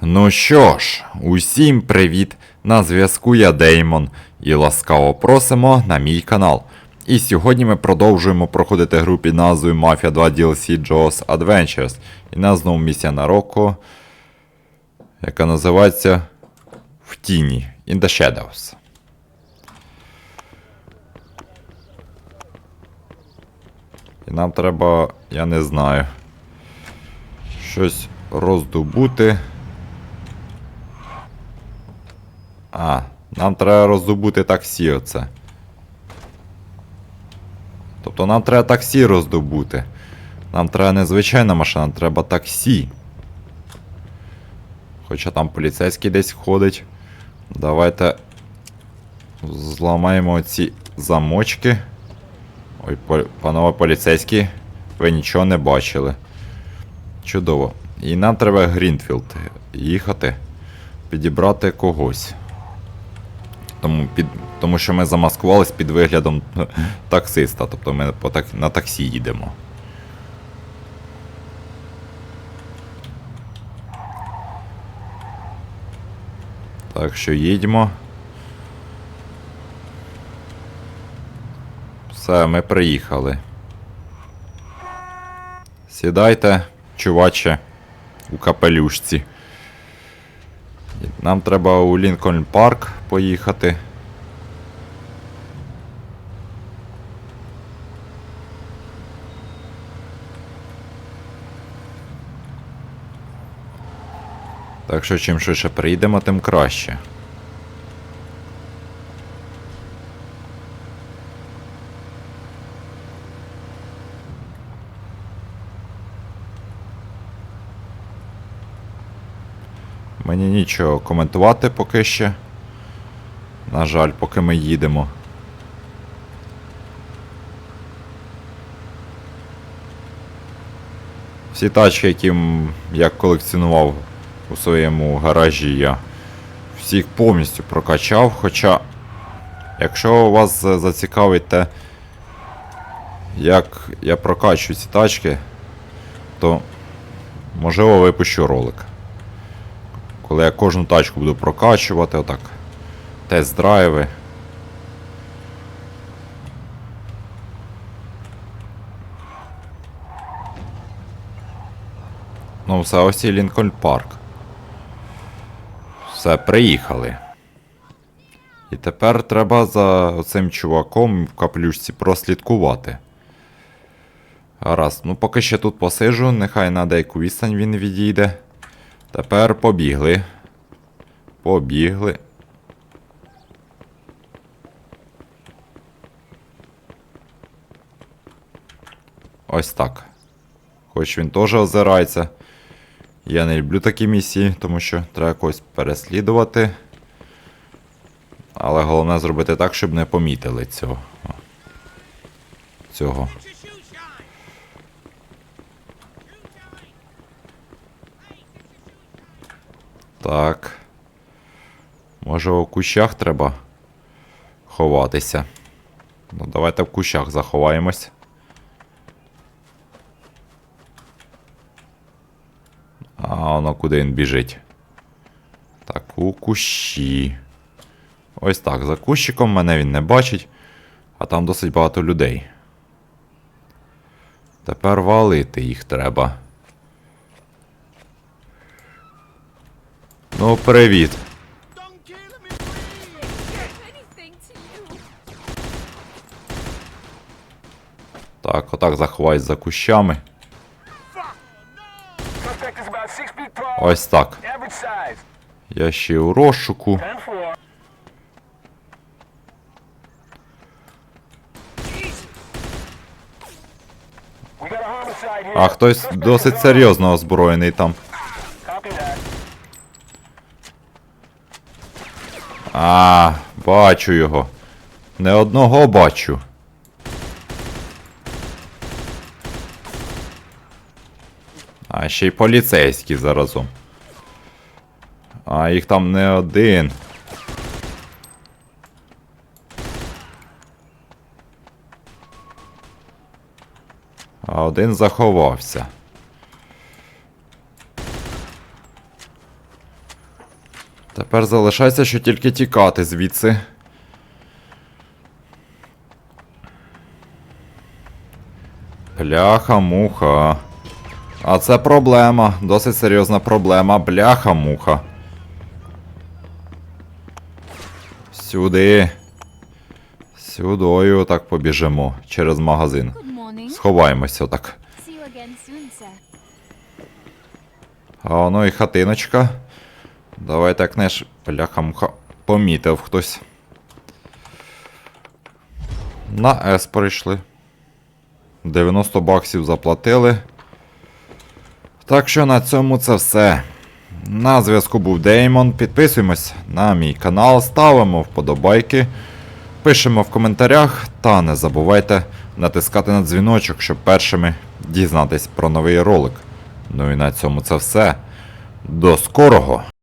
Ну що ж, усім привіт! На зв'язку я Деймон і ласкаво просимо на мій канал. І сьогодні ми продовжуємо проходити гру під назвою Mafia 2 DLC Jaws Adventures. І нас знову місія на року, яка називається В тіні In the Shadows. І нам треба, я не знаю, щось роздобути. А, нам треба роздобути таксі оце. Тобто нам треба таксі роздобути. Нам треба не звичайна машина, нам треба таксі. Хоча там поліцейський десь ходить. Давайте зламаємо ці замочки. Ой, панове поліцейські, ви нічого не бачили. Чудово. І нам треба Грінфілд їхати, підібрати когось. Тому, під, тому що ми замаскувались під виглядом таксиста, тобто ми по так, на таксі їдемо. Так що їдьмо. Все, ми приїхали. Сідайте, чуваче, у капелюшці. Нам треба у Лінкольн Парк поїхати. Так що чим швидше приїдемо, тим краще. Мені нічого коментувати поки ще. На жаль, поки ми їдемо. Всі тачки, які я колекціонував у своєму гаражі, я всіх повністю прокачав. Хоча, якщо вас зацікавить те, як я прокачую ці тачки, то можливо випущу ролик. Коли я кожну тачку буду прокачувати, отак. Тест-драйви. Ну, все, ось і Лінкольн Парк. Все, приїхали. І тепер треба за цим чуваком в каплюшці прослідкувати. Гаразд, ну поки ще тут посижу, нехай на деяку відстань він відійде. Тепер побігли. Побігли. Ось так. Хоч він теж озирається. Я не люблю такі місії, тому що треба когось переслідувати. Але головне зробити так, щоб не помітили цього. Цього. Так. Може у кущах треба ховатися. Ну, давайте в кущах заховаємось. А воно куди він біжить? Так, у кущі. Ось так. За кущиком мене він не бачить, а там досить багато людей. Тепер валити їх треба. Ну, привіт. Так, отак заховаюсь за кущами. Ось так. Я ще у розшуку. 10-4. We got a homicide here. А хтось досить серйозно озброєний там. А, бачу його. Не одного бачу. А ще й поліцейські заразом. А їх там не один. А один заховався. Тепер залишається, що тільки тікати звідси. Бляха-муха. А це проблема. Досить серйозна проблема. Бляха-муха. Сюди. Сюдою так побіжимо через магазин. Сховаємося так. А воно і хатиночка. Давай так ж. Бляха-муха. Помітив хтось. На С прийшли. 90 баксів заплатили. Так що на цьому це все. На зв'язку був Деймон. Підписуємось на мій канал, ставимо вподобайки, пишемо в коментарях та не забувайте натискати на дзвіночок, щоб першими дізнатись про новий ролик. Ну і на цьому це все. До скорого!